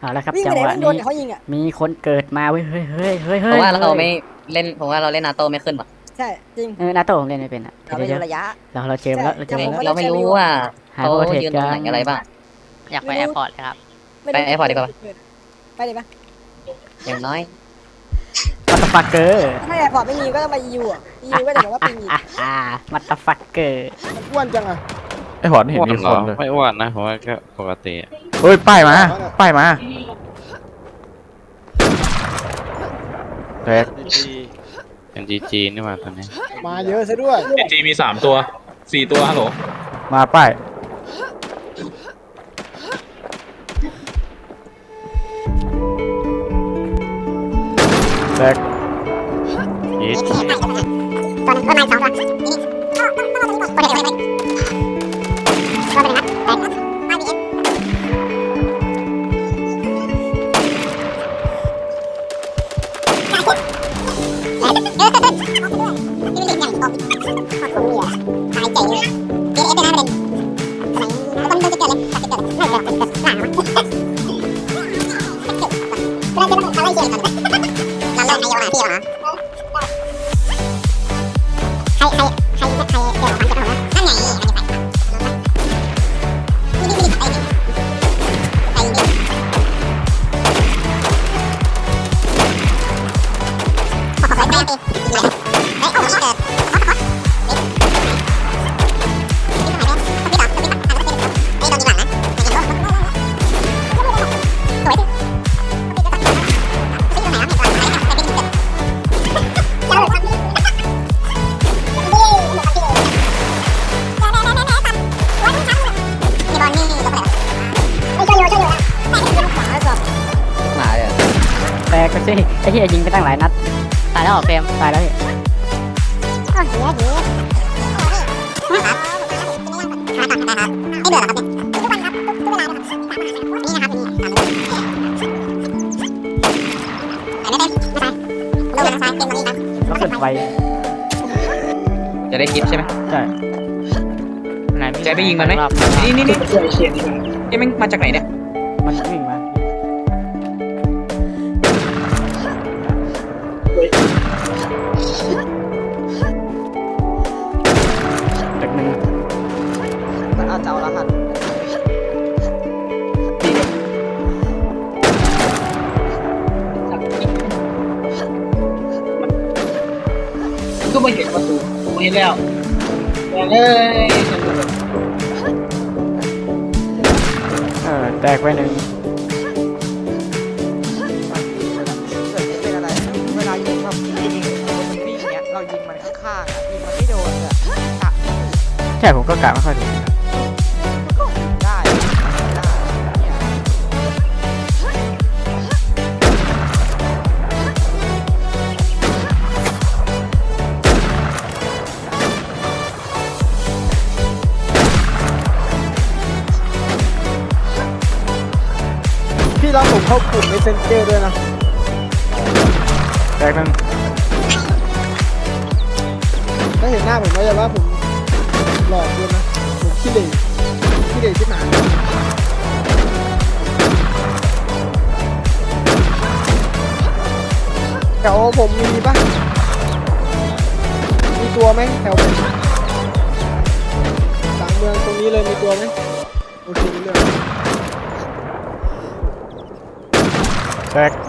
เอาละครับวิ่งจัไปงไหนหวะมันโดนนี้เขายิงอะมีคนเกิดมาเว้ยเฮ้ยเฮ้ยเฮ้ยเพเฮ้ยราะว่าเราฮ้ยไม่เล่นผมว่าเราเล่นนาโต้ไม่ขึ้นว่ะใช่ จริงเออนาโต้ผมเล่นไม่เป็นอะเราไม่เดี๋ยวรู้ระยะๆเราเราเจอมาแล้วเราเจอใช่มาแล้วเราไม่รู้ว่าหาเขาโปรเทคยืนตกัรงไหนนอะไรบ้าง อยากไปแอร์พอร์ตเลยครับ ม่ไป airport ดีกว่าไปเลยปะอย่างน้อย มัตฟักเกอร์ถ้าแอร์พอร์ตไม่มีก็ต้องมายูอะยูก็จะบอกว่าปิงอีกอ่ามัตฟักเกอร์อ้วนจังอะ ไอ้หอดไม่เห็นมีอ้วนคเหรอนเลย ไม่อ้วนนะผมว่าก็ปกติอะเฮ้ยป้ายมาป้ายมาแตกเป็นจีจีนี่มาตอนนี้ มาเยอะซะด้วยเอ็นจีมีสามตัวสี่ตัวฮัลโหลมาป้ายแต กยีดห แตกไปสิไอ้เหี้ยยิงไปตั้งหลายนัดตายแล้วเหรอเฟรมตายแล้วพี่ก็ขึ้นไปจะได้คลิปใช่ไหม ใช่ไหนจะไปยิงมันไหม รอบนี่นี่นี่เอ้ยมันมาจากไหนเนี่ย มันวิ่งมา เอาเจ้ารหัสก็ไม่เห็นประตูไม่เห็นแล้วเอ้ยเออแตกไปหนึ่งเกิดเป็นอะไรเวลายิงแบบยิงมันวิ่งเงี้ยเรายิงมันข้างๆอะยิงมันไม่โดนอะกะใช่ผมก็กะไม่ค่อยถูกก็ พี่รับผมเข้ากลุ่มในเซนเจอร์ด้วยนะ แตกหนึ่งถ้าเห็นหน้าผมก็จะว่าผมหลอกด้วยนะ ผมขี้เหร่ขี้เหร่ที่หนาแถวผมมีปะมีตัวไหมแถวผมหลังเมืองตรงนี้เลยมีตัวไหมโอเคเรื่อง แตก